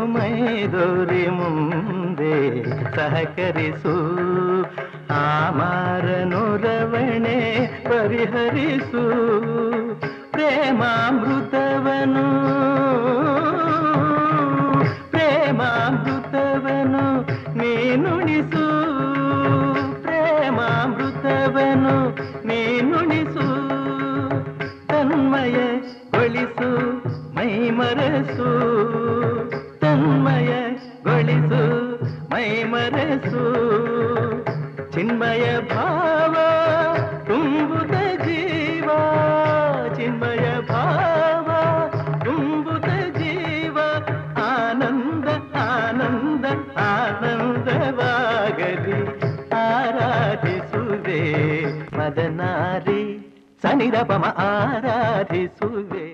ಮೈದೋರಿ ಮುಂದೆ ಸಹಕರಿಸು. ಆಮಾರನುರವಣೆ ಪರಿಹರಿಸು. ಪ್ರೇಮಾಮೃತವನು ಪ್ರೇಮಾಮೃತವನು ನೀನುಣಿಸು ಪ್ರೇಮಾಮೃತವನು ನೀನುಣಿಸು ಮೈ ಮೈಮರಸು. ತನ್ಮಯಗೊಳಿಸು ಮೈಮರಸು ಚಿನ್ಮಯ ಭಾವ ತುಂಬುತ್ತ ಜೀವ ಚಿನ್ಮಯ ಭಾವ ತುಂಬುತ್ತ ಜೀವ ಆನಂದ ಆನಂದ ಆನಂದವಾಗಲಿ ಆರಾಧಿಸುವೆ ಮದನಾರಿ ಸನಿರಪಮ ಆರಾಧಿಸುವೆ